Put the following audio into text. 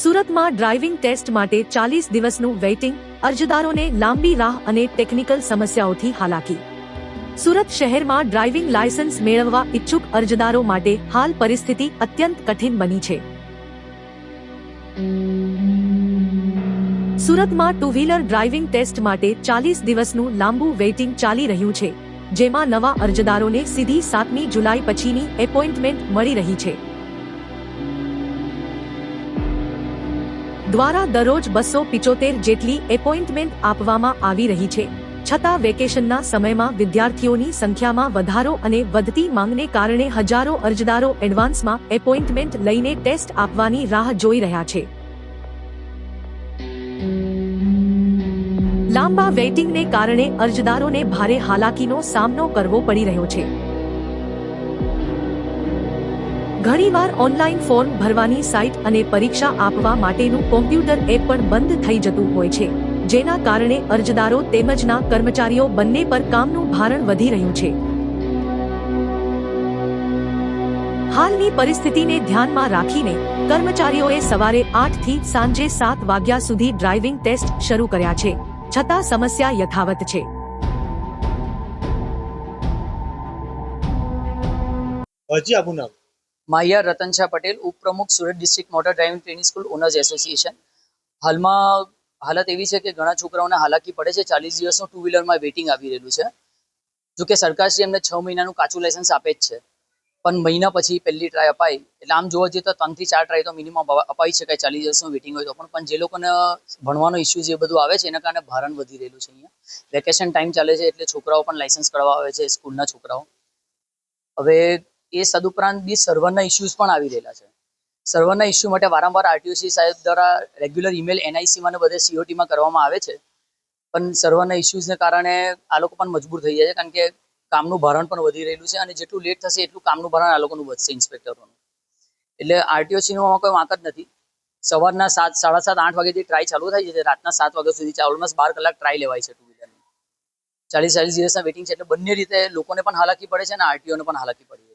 સુરતમાં driving test માટે ચાલીસ દિવસનું વેઇટિંગ, અરજદારોને લાંબી રાહ અને ટેકનિકલ સમસ્યાઓથી હાલાકી. સુરત શહેરમાં ડ્રાઇવિંગ લાયસન્સ મેળવવા ઈચ્છુક અરજદારો માટે હાલ પરિસ્થિતિ અત્યંત કઠિન બની છે. સુરતમાં ટુ વ્હીલર ડ્રાઇવિંગ ટેસ્ટ માટે ચાલીસ દિવસનું લાંબુ વેઇટિંગ ચાલી રહ્યું છે, જેમાં નવા અરજદારોને સીધી સાતમી જુલાઈ પછીની એપોઇન્ટમેન્ટ મળી રહી છે. દ્વારા દરરોજ બસો પિચોતેર જેટલી એપોઇન્ટમેન્ટ આપવામાં આવી રહી છે. છતાં વેકેશનના સમયમાં વિદ્યાર્થીઓની સંખ્યામાં વધારો અને વધતી માંગને કારણે હજારો અરજદારો એડવાન્સમાં એપોઇન્ટમેન્ટ લઈને ટેસ્ટ આપવાની રાહ જોઈ રહ્યા છે. લાંબા વેઇટિંગને કારણે અરજદારોને ભારે હાલાકીનો સામનો કરવો પડી રહ્યો છે. ઘણીવાર ઓનલાઈન ફોર્મ ભરવાની સાઇટ અને પરીક્ષા આપવા માટેનું કોમ્પ્યુટર એપ પણ બંધ થઈ જતું હોય છે, જેના કારણે અરજદારો તેમજના કર્મચારીઓ બંને પર કામનું ભારણ વધી રહ્યું છે. હાલની પરિસ્થિતિને ધ્યાનમાં રાખીને કર્મચારીઓએ સવારે આઠથી સાંજે સાત વાગ્યા સુધી ડ્રાઇવિંગ ટેસ્ટ શરૂ કર્યા છે, છતાં સમસ્યા યથાવત છે. હજી નામ? માહિયાર રતનશા પટેલ, ઉપપ્રમુખ Surat district motor driving training school owners association. હાલમાં હાલત એવી છે કે ઘણા છોકરાઓને હાલાકી પડે છે. ચાલીસ દિવસનું ટુ વ્હીલરમાં વેઇટિંગ આવી રહેલું છે. જો કે સરકારશ્રી એમને છ મહિનાનું કાચું લાયસન્સ આપે જ છે. પણ મહિના પછી પહેલી ટ્રાય અપાય એટલે આમ જોવા જઈએ તો ત્રણથી ચાર ટ્રાય તો મિનિમમ અપાઈ શકાય ચાલીસ દિવસનું વેઇટિંગ હોય તો. પણ પણ જે લોકોને ભણવાનો ઇસ્યુ જે બધું આવે છે, એના કારણે ભારણ વધી રહેલું છે અહીંયા. વેકેશન ટાઈમ ચાલે છે એટલે છોકરાઓ પણ લાયસન્સ કરવા આવે છે, સ્કૂલના છોકરાઓ. હવે એ સદુપરાંત બી સર્વરના ઇસ્યુઝ પણ આવી રહેલા છે. સર્વરના ઇસ્યુ માટે વારંવાર આરટીઓસી સાહેબ દ્વારા રેગ્યુલર ઈમેલ એનઆઈસીમાં અને બધે સીઓટીમાં કરવામાં આવે છે. પણ સર્વરના ઇસ્યુઝને કારણે આ લોકો પણ મજબૂર થઈ જાય છે કારણ કે કામનું ભારણ પણ વધી રહેલું છે અને જેટલું લેટ થશે એટલું કામનું ભારણ આ લોકોનું વધશે ઇન્સ્પેક્ટરોનું એટલે આરટીઓસીનો કોઈ વાંક જ નથી. સવારના સાત, સાડા સાત, આઠ વાગ્યાથી ટ્રાય ચાલુ થાય છે રાતના સાત વાગ્યા સુધી ઓલમોસ્ટ બાર કલાક ટ્રાય લેવાય છે ટુ વ્હીલરની ચાલીસ ચાલીસ દિવસના વેટિંગ છે એટલે બંને રીતે લોકોને પણ હાલાકી પડે છે અને આરટીઓને પણ હાલાકી પડી